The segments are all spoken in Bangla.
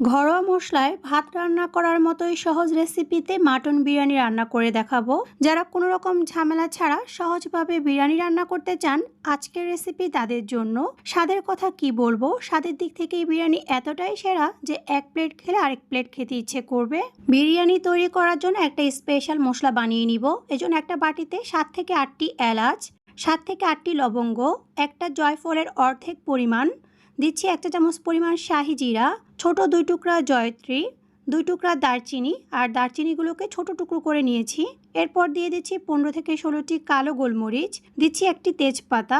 ঘরোয়া মশলায় ভাত রান্না করার মতোই সহজ রেসিপিতে মাটন বিরিয়ানি রান্না করে দেখাবো। যারা কোনো রকম ঝামেলা ছাড়া সহজভাবে বিরিয়ানি রান্না করতে চান, আজকের রেসিপি তাদের জন্য। স্বাদের কথা কি বলব? স্বাদের দিক থেকে বিরিয়ানি এতটাই সেরা যে এক প্লেট খেলে আরেক প্লেট খেতে ইচ্ছে করবে। বিরিয়ানি তৈরি করার জন্য একটা স্পেশাল মশলা বানিয়ে নিব। এজন্য একটা বাটিতে সাত থেকে আটটি এলাচ, সাত থেকে আটটি লবঙ্গ, একটা জয়ফলের অর্ধেক পরিমাণ দিচ্ছি একটা চামচ পরিমাণ শাহি জিরা, ছোট দুই টুকরা জয়ত্রী, দুই টুকরা দারচিনি আর দারচিনিগুলোকে ছোট টুকরো করে নিয়েছি। এরপর দিয়ে দিচ্ছি পনেরো থেকে ষোলোটি কালো গোলমরিচ, দিচ্ছি একটি তেজপাতা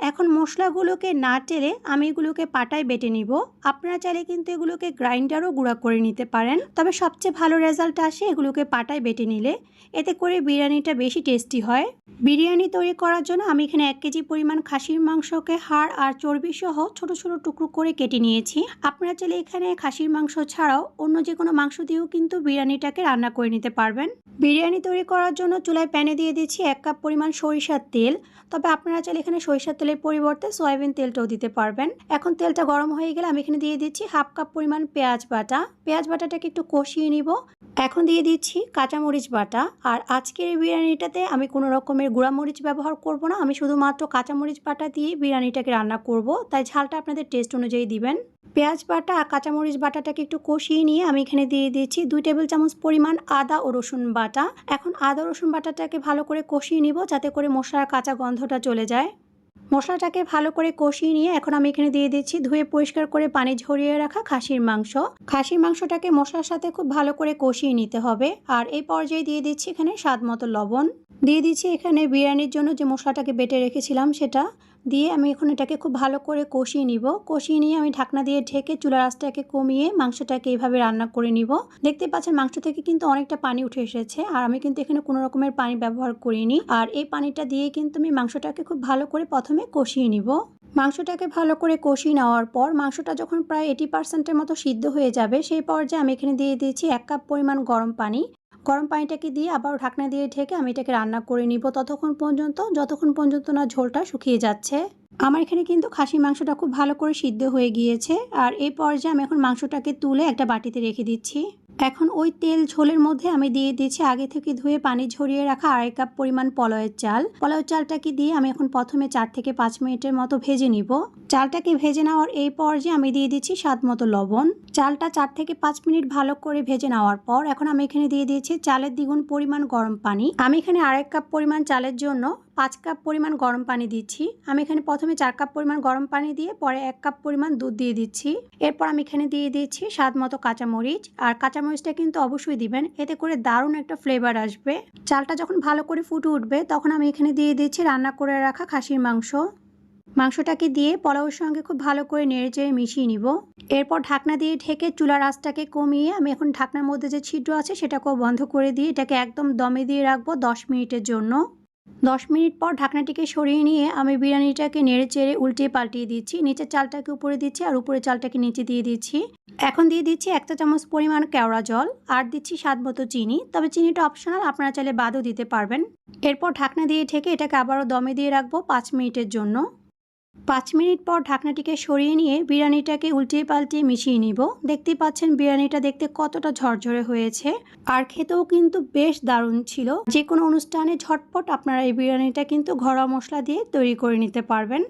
এখন মশলাগুলোকে না টেলে আমি এগুলোকে পাটায় বেটে নিব। আপনারা চাইলে কিন্তু এগুলোকে গ্রাইন্ডারও গুঁড়া করে নিতে পারেন। তবে সবচেয়ে ভালো রেজাল্ট আসে এগুলোকে পাটায় বেটে নিলে। এতে করে বিরিয়ানিটা বেশি টেস্টি হয়। বিরিয়ানি তৈরি করার জন্য আমি এখানে এক কেজি পরিমাণ খাসির মাংসকে হাড় আর চর্বি সহ ছোট ছোট টুকরো করে কেটে নিয়েছি। আপনারা চাইলে এখানে খাসির মাংস ছাড়াও অন্য যে কোনো মাংস দিয়েও কিন্তু বিরিয়ানিটাকে রান্না করে নিতে পারবেন। বিরিয়ানি তৈরি করার জন্য চুলায় প্যানে দিয়ে দিচ্ছি এক কাপ পরিমাণ সরিষার তেল। তবে আপনারা চাইলে এখানে সরিষার তেলের পরিবর্তে সয়াবিন তেলটাও দিতে পারবেন। এখন তেলটা গরম হয়ে গেলে আমি এখানে দিয়ে দিচ্ছি হাফ কাপ পরিমাণ পেঁয়াজ বাটা। পেঁয়াজ বাটাটাকে একটু কষিয়ে নিব। এখন দিয়ে দিচ্ছি কাঁচামরিচ বাটা। আর আজকের এই বিরিয়ানিটাতে আমি কোনো রকমের গুঁড়ামরিচ ব্যবহার করব না। আমি শুধুমাত্র কাঁচামরিচ বাটা দিয়ে বিরিয়ানিটাকে রান্না করব। তাই ঝালটা আপনাদের টেস্ট অনুযায়ী দিবেন। পেঁয়াজ বাটা আর কাঁচামরিচ বাটাটাকে একটু কষিয়ে নিয়ে আমি এখানে দিয়ে দিয়েছি দুই টেবিল চামচ পরিমাণ আদা ও রসুন বাটা। এখন আদা রসুন বাটাটাকে ভালো করে কষিয়ে নিব যাতে করে মশলার কাঁচা গন্ধটা চলে যায়। মশলাটাকে ভালো করে কষিয়ে নিয়ে এখন আমি এখানে দিয়ে দিচ্ছি ধুয়ে পরিষ্কার করে পানি ঝরিয়ে রাখা খাসির মাংস। খাসির মাংসটাকে মশলার সাথে খুব ভালো করে কষিয়ে নিতে হবে। আর এই পর্যায়ে দিয়ে দিচ্ছি এখানে স্বাদ মতো লবণ। দিয়ে দিচ্ছি এখানে বিরিয়ানির জন্য যে মশলাটাকে বেটে রেখেছিলাম সেটা। দিয়ে আমি এখন এটাকে খুব ভালো করে কষিয়ে নিব। কষিয়ে নিয়ে আমি ঢাকনা দিয়ে ঢেকে চুলার আঁচটাকে কমিয়ে মাংসটাকে এইভাবে রান্না করে নিব। দেখতে পাচ্ছেন মাংস থেকে কিন্তু অনেকটা পানি উঠে এসেছে আর আমি কিন্তু এখানে কোনো রকমের পানি ব্যবহার করিনি। আর এই পানিটা দিয়ে কিন্তু আমি মাংসটাকে খুব ভালো করে প্রথমে কষিয়ে নিব। মাংসটাকে ভালো করে কষিয়ে নেওয়ার পর মাংসটা যখন প্রায় এইটি পার্সেন্টের মতো সিদ্ধ হয়ে যাবে, সেই পর্যায়ে আমি এখানে দিয়ে দিয়েছি এক কাপ পরিমাণ গরম পানি। গরম পানিটাকে দিয়ে আবার ঢাকনা দিয়ে ঢেকে আমি এটাকে রান্না করে নিব ততক্ষণ পর্যন্ত, যতক্ষণ পর্যন্ত না ঝোলটা শুকিয়ে যাচ্ছে। আমার এখানে কিন্তু খাসি মাংসটা খুব ভালো করে সিদ্ধ হয়ে গিয়েছে আর এই পর্যায়ে আমি এখন মাংসটাকে তুলে একটা বাটিতে রেখে দিচ্ছি। এখন ওই তেল ঝোলের মধ্যে আমি দিয়ে দিচ্ছি আগে থেকে ধুয়ে পানি ঝরিয়ে রাখা আড়াই কাপ পরিমাণ পলয়ের চাল। পলয়ের চালটাকে দিয়ে আমি এখন প্রথমে চার থেকে পাঁচ মিনিটের মতো ভেজে নিব। চালটাকে ভেজে নেওয়ার এই পর্যায়ে আমি দিয়ে দিচ্ছি স্বাদ মতো লবণ। চালটা চার থেকে পাঁচ মিনিট ভালো করে ভেজে নেওয়ার পর এখন আমি এখানে দিয়ে দিয়েছি চালের দ্বিগুণ পরিমাণ গরম পানি। আমি এখানে আড়াই কাপ পরিমাণ চালের জন্য পাঁচ কাপ পরিমাণ গরম পানি দিচ্ছি। আমি এখানে প্রথমে চার কাপ পরিমাণ গরম পানি দিয়ে পরে এক কাপ পরিমাণ দুধ দিয়ে দিচ্ছি। এরপর আমি এখানে দিয়ে দিচ্ছি স্বাদ মতো কাঁচামরিচ। আর কাঁচামরিচটা কিন্তু অবশ্যই দিবেন, এতে করে দারুণ একটা ফ্লেভার আসবে। চালটা যখন ভালো করে ফুটে উঠবে, তখন আমি এখানে দিয়ে দিচ্ছি রান্না করে রাখা খাসির মাংস। মাংসটাকে দিয়ে পোলাওর সঙ্গে খুব ভালো করে নেড়ে চেড়ে মিশিয়ে নিব। এরপর ঢাকনা দিয়ে ঢেকে চুলার আঁচটাকে কমিয়ে আমি এখন ঢাকনার মধ্যে যে ছিদ্র আছে সেটাকেও বন্ধ করে দিয়ে এটাকে একদম দমে দিয়ে রাখব দশ মিনিটের জন্য। দশ মিনিট পর ঢাকনাটিকে সরিয়ে নিয়ে আমি বিরিয়ানিটাকে নেড়ে চেড়ে উল্টিয়ে পাল্টিয়ে দিচ্ছি। নিচের চালটাকে উপরে দিচ্ছি আর উপরে চালটাকে নিচে দিয়ে দিচ্ছি। এখন দিয়ে দিচ্ছি একটা চামচ পরিমাণ কেওড়া জল আর দিচ্ছি স্বাদ মতো চিনি। তবে চিনিটা অপশনাল, আপনারা চাইলে বাদও দিতে পারবেন। এরপর ঢাকনা দিয়ে ঠেকে এটাকে আবারও দমে দিয়ে রাখব পাঁচ মিনিটের জন্য। পাঁচ মিনিট পর ঢাকনাটিকে সরিয়ে নিয়ে বিরিয়ানিটাকে উল্টিয়ে পাল্টিয়ে মিশিয়ে নিব। দেখতে পাচ্ছেন বিরিয়ানিটা দেখতে কতটা ঝরঝরে হয়েছে। আর খেতেও কিন্তু বেশ দারুণ ছিল। যে কোনো অনুষ্ঠানে ঝটপট আপনারা এই বিরিয়ানিটা কিন্তু ঘরোয়া মশলা দিয়ে তৈরি করে নিতে পারবেন।